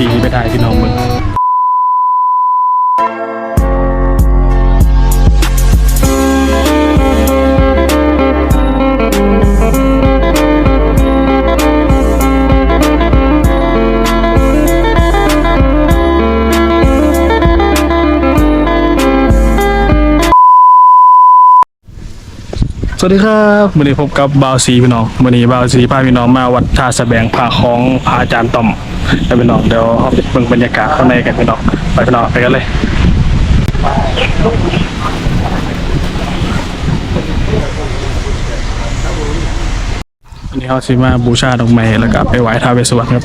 ทีไม่ได้พี่น้องมึง สวัสดีครับวันนี้พบกับบาวซีพี่น้องวันนี้บาวซีพาพี่น้องมาวัดท่าสแบงพาของพระอาจารย์ต่อมแล้วพี่น้องเดี๋ยวเราไปเบิ่งบรรยากาศข้างในกันพี่น้องไปพี่น้องไปกันเลยอันนี้เขาสิมาบูชาดอกไม้แล้วก็ไปไหว้ท้าวเวสสุวรรณครับ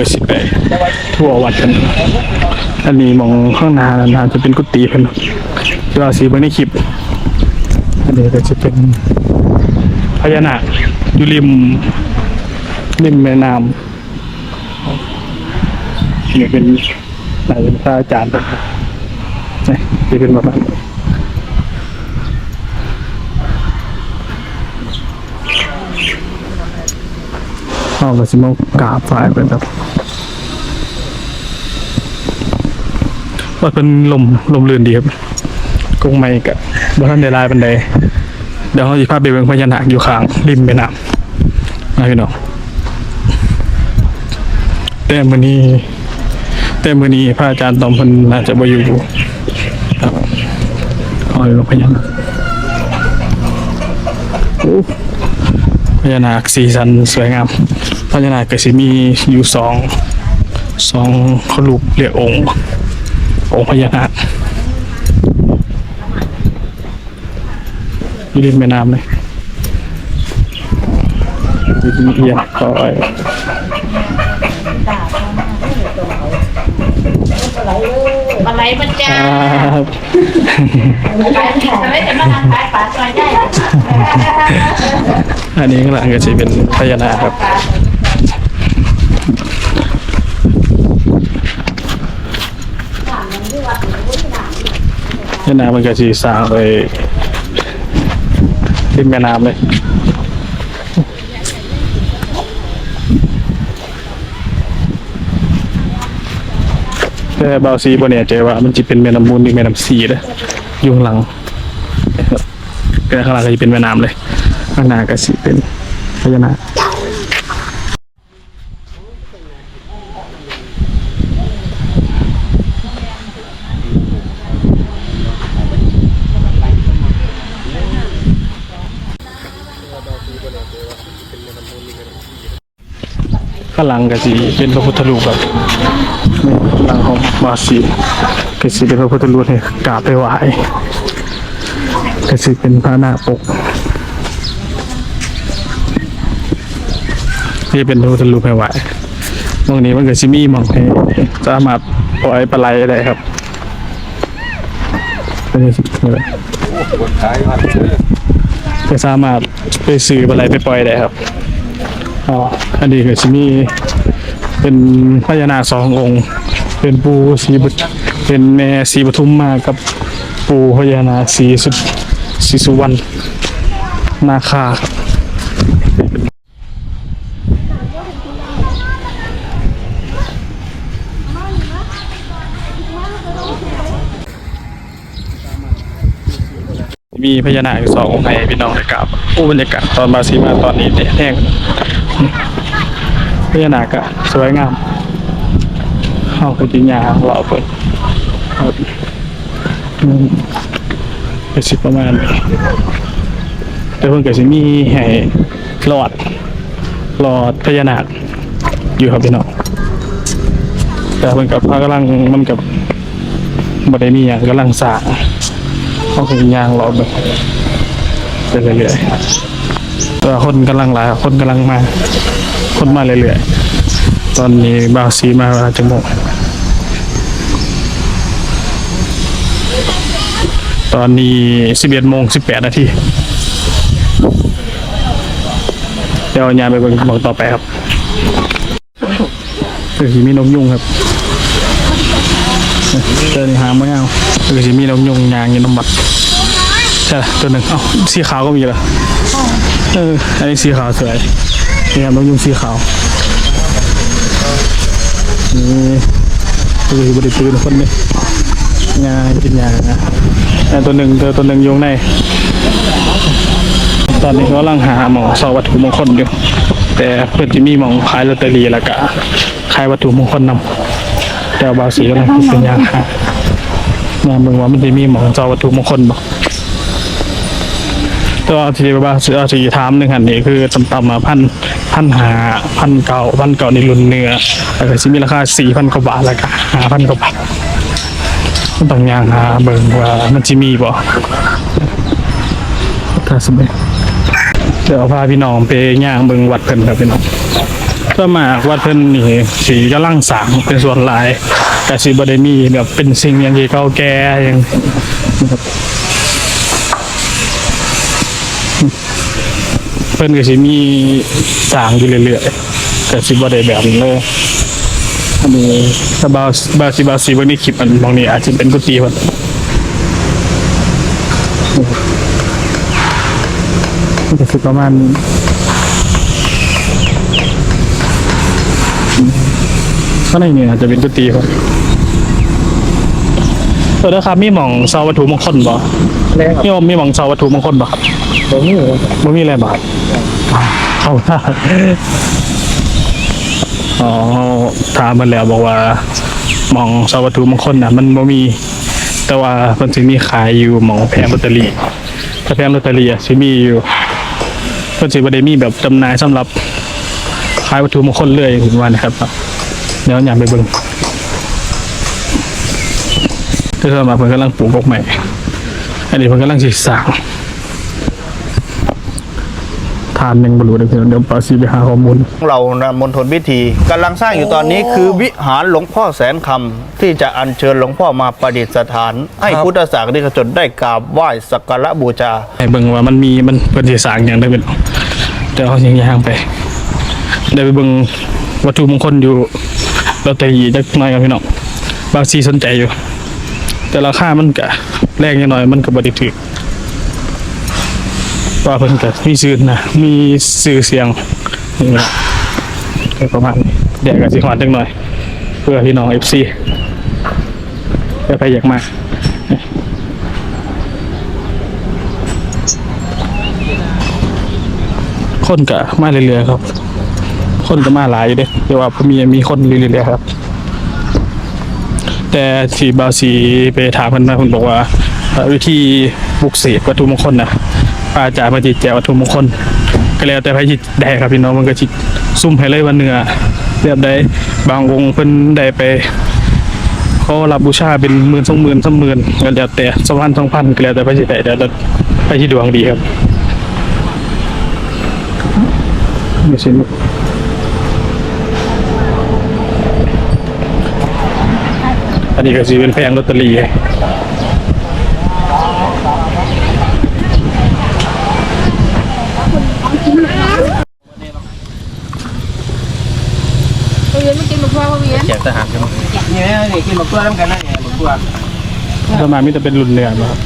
ระสิไปทั่ววัดกัน อันนี้มองข้างหน้านั่นนะจะเป็นกุฏิเพิ่นที่ว่าสีเบิ่งในคลิป อันนี้ก็จะเป็นพญานาคอยู่ริมริมแม่น้ำนี่เป็นนเป็นพระอาจารย์นะครับนี่ที่เป็นแบบนั้ เอาก็สิมากราบไหว้เป็นแบบว่าเป็นลมลมลื่นดีครับกงไม่กับบ้านในลายบันไดเดี๋ยวเขาจะพาไปเบิ่งพญานาคอยู่ข้างริมแม่น้ำมาพี่น้องแต่มือนี้แต่มือนี้พระอาจารย์ตอมพิ่นน่าจะบ่อยู่ครับคอยลงพญานาคพญานาคสีสันสวยงาม พญานาคก็สิมีอยู่สองสองเขารูปเรียกองค์องค์พญานาคอยู่ริมแม่น้ำเลยอยู่ที่เอียงคอยอะไรมันจะครับอะไรจะมาทำขายปลาซอยได้อันนี้ข้างหลังก็จะเป็นพญานาคครับ พญานาคมันก็จะสร้างไปริมแม่น้ำเลยแต่บาวซีบนเนี่ยใจว่ามันจะเป็นแม่น้ำมูลหรือแม่น้ำซีเลยอยู่ข้างหลังแต่ข้างหลังก็จะเป็นแม่น้ำเลยข้างหน้าก็สิเป็นพญานาคางหลังก็สิเป็นพระพุทธรูปครับหลังของบาซีก็สิเป็นพระพุทธรูปให้กราบไปไหว้ก็สิเป็นพระหน้าคปกที่เป็นพระพุทธรูปให้ไหวตรงนี้มันก็ชิมีมองให้สามารถปล่อยปลาไหลได้ครับเป็นสิเลยจะสามารถไปซื้อปลาไหลไปปล่อยได้ครับ อ๋ออันนี้ก็ชิมีเป็นพญานาคสององค์ เป็นปูสีบุตรเป็นแม่สีปทุมมากับปูพญานาคสีสุสีสุวรรณนาคาครับมีพญานาคสององค์ให้พี่น้องได้กราบโอ้บรรยากาศตอนมาซีมาตอนนี้เนี่ยแห้ง พญานาคก็สวยงามเข้าไปจริงยาเราเปิดก็สิประมาณแต่เพิ่นก็สิมีให้หลอดหลอดพญานาคอยู่ครับพี่น้องแต่มันกับพากำลังมันกับบ่ได้มีอย่างกำลังสร้างเขาคือยางรอดแบบไปเรื่อยๆ แต่ว่าคนกำลังหลายคนกำลังมา คนมาเรื่อยๆ ตอนนี้บาวซีมาเวลาจะโมงตอนนี้11โมง18นาทีเดี๋ยวยามไปเบิ่งบอกต่อไปครับคือสิมีนกยุงครับเจอนี่หางไม่เอาคือสิมีนกยุงยางยินน้ำบัดใช่ตัวหนึ่งเอ้าสีขาวก็มีเหรอ เออ อันนี้สีขาวสวยนี่ครับนกยุงสีขาว นี่คือบริตื่นคนนี้งานกินยานะแต่ตัวหนึ่งตัวตัวหนึ่งยุงใน ตอนนี้กำลังหาหมองสอวัตถุมงคลอยู่ แต่เพื่อนจะมีหมองขายลอตเตอรี่แล้วก็ขายวัตถุมงคลนำแต่ว่าบาวสีกำลังคิดเป็นอย่างหางานเมืองว่ามันจะมีหมองสอวัตถุมงคลบ่ ตัวที่บาวสีเอาสีถามหนึ่งหันนี้คือต่ำๆมาพันพันหาพันเก่าพันเก่าในรุ่นเนื้อแล้วก็สิมีราคาสี่พันกว่าบาทแล้วก็ห้าพันกว่าบาทมันต้องย่างหาเบิ่งว่ามันจะมีบ่ถ้าสมมติเดี๋ยวพาพี่น้องไปย่างเบิ่งวัดเพิ่นครับพี่น้องก็มาวัดเพิ่นนี่สีกำลังสางเป็นส่วนหลาย แต่สิบ่ได้มีแบบเป็นสิ่งอย่างที่เก่าแก่อย่างนะครับ พิ่นก็สิมีสร้างอยู่เรื่อยๆแต่สิบ่ได้แบบนี้เลยอันนี้ถ้าบาวบาวสิบาวสิเบิ่งในคลิปอันบางนี้อาจจะเป็นกุฏิเพิ่นมันจะสึกประมาณข้างในเนี่ยอาจจะเป็นกุฏิครับเออนะครับมีหม่องเสาวัตถุมงคลบ่แล้วครับมีหม่องมีหม่องเสาวัตถุมงคลบ่ครับผมนี่บ่มีอะไรบ่ครับเข้าท่าอ๋อถามมันแล้วบอกว่าหม่องสาวัตถุมงคลนะมันบ่มี แต่ว่ามันสิมีขายอยู่หม่องแผงลอตเตอรี่ถ้าแผงลอตเตอรี่อะสิมีอยู่เพิ่นสิบ่ได้มีแบบจำหน่ายสำหรับขายวัตถุมงคลเลยถึงวันนะครับเดี๋ยวอยากไปเบิ่งเดี๋ยวมาเพิ่นกำลังปลูกกอกใหม่ อันนี้เพิ่นกำลังสิสร้าง ทานยังบ่รู้เด้อเพิ่นเดี๋ยวปาสิไปหาข้อมูลเรานะมณฑลพิธีกำลังสร้างอยู่ตอนนี้คือวิหารหลวงพ่อแสนคำที่จะอัญเชิญหลวงพ่อมาประดิษฐาน ให้พุทธศาสนิกชนได้กราบไหว้สักการะบูชา ให้เบิ่งว่ามันมีมันเพิ่นสิสร้างหยังได้เป็นเดี๋ยวเขายังย่างไปเดี๋ยวไปเบิ่งวัตถุมงคลอยู่ลอตเตอรี่จักหน่อยครับพี่น้องบางสีสนใจอยู่ แต่ราคามันก็แรงนิดหน่อยมันก็บ่ได้ถูก ว่าเพิ่นก็มีชื่อนะมีชื่อเสียงนี่แหละก็ประมาณนี้เดี๋ยวก็สิฮอดจักหน่อย เพื่อพี่น้อง FC เพื่อใครอยากมาคนก็มาเรื่อยๆครับ คนก็มาหลายอยู่เด้เดี๋ยวว่ามีมีคนเรื่อยๆครับ แต่ที่บาสีไปถามเพิ่นมาเพิ่นบอกว่า วิธีบุกเสกวัตถุมงคลนะ พระอาจารย์มาจิแจกวัตถุมงคลก็แล้วแต่พระจิตได้ครับพี่น้องมันก็จิซุ่มให้เลยว่าเนื้อเรียบได้บางองค์เพิ่นได้ไปเขารับบูชาเป็นหมื่นสองหมื่นสามหมื่นก็แล้วแต่สองพันสองพันก็แล้วแต่พระจิตได้แล้วแต่พระจิตดวงดีครับไม่ใช่อันนี้ก็สีเป็นแพงลอตเตอรี่ ไป เรียนไม่กินมะพร้าวเวียนแจกทหารกันนี่นี่กินมะเขือน้ำกันนะเนี่ยมะเขือประมาณนี้จะเป็นรุ่นเนื้อป่ะครับ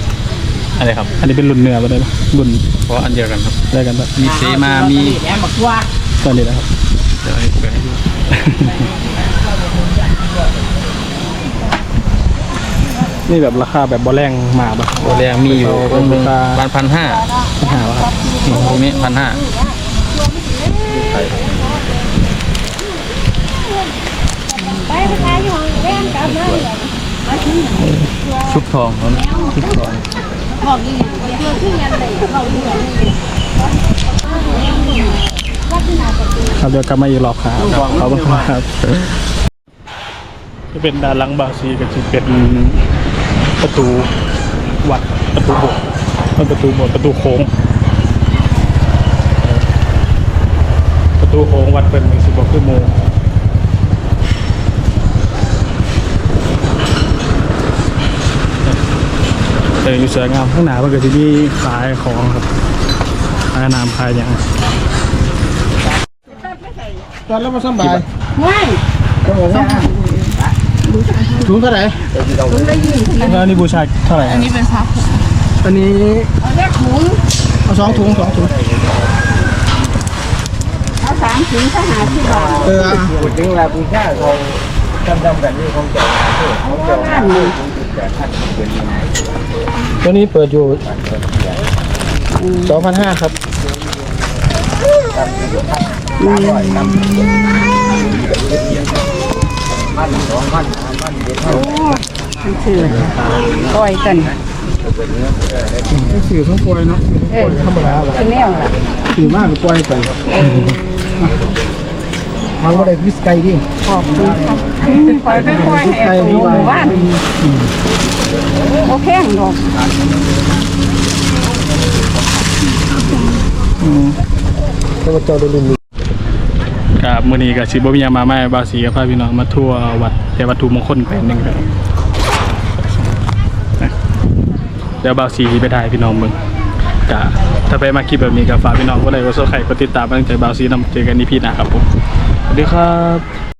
อะไรครับ อันนี้เป็นรุ่นเนื้อป่ะได้ปะรุ่นเพราะอันเดียวกันครับได้กันปะมีเสมามีแหนมมะเขือตอนนี้นะครับเดี๋ยวให้เปิดให้ดูนี่แบบราคาแบบบอแรงมากป่ะตัวแรงมีอยู่องค์หนึ่งราคาพันพันห้าไม่หาวะครับตรงนี้พันห้า ไปไปขายอยู่ห้องแรมกลับมาชุบทองเขาชุบทองบอกอีกเพื่อที่ยังไงเราอยู่ไหนครับเดี๋ยวกลับมาอีกรอบครับขอบคุณครับจะเป็นด้านหลังบาซีก็จะเป็นประตูวัดประตูโบสถ์ประตูโบสถ์ประตูโค้งประตูโค้งวัดเป็นมีสิบกว่าชั่วโมง แต่อยู่สวยงามข้างหน้ามันก็จะมีขายของครับขายน้ำขายอย่างตอนแล้วมาสบายไม่ถุงเท่าไหร่แล้วนี่บูชาเท่าไหร่อันนี้เป็นพักอันนี้เอาแรกถุงเอาสองถุงสองถุงเอาสามถุงถ้าหาที่บาทเออถึงลาบูชาเขาดำดำๆแบบนี้คงจะบ้านนี่ ตัวนี้เปิดอยู่สองพันห้าครับชื่อก้อยกันสื่อทั้งปล่อยเนาะเออธรรมดาแหละเป็นแนวล่ะสื่อมากหรือปล่อยไป มันก็ได้วิสไกดิขอบคุณครับคอยไปคอยให้ตัวหมู่บ้านโอเคงดอกก็มาเจอดูลินกับมื้อนี้ก็สิบ่มีหยังมาใหม่บาสีกับพาพี่น้องมาทั่ววัดแต่วัตถุมงคลแปดหนึงครับนะเดี๋ยวบาสีไปถ่ายพี่น้องเบิ่งก็ถ้าไปมาคลิปแบบนี้ก็ฝากพี่น้องกดไลค์กด Subscribe กดติดตามตั้งใจบาสีนำเจอกันอีพีหน้าครับผม ดีครับ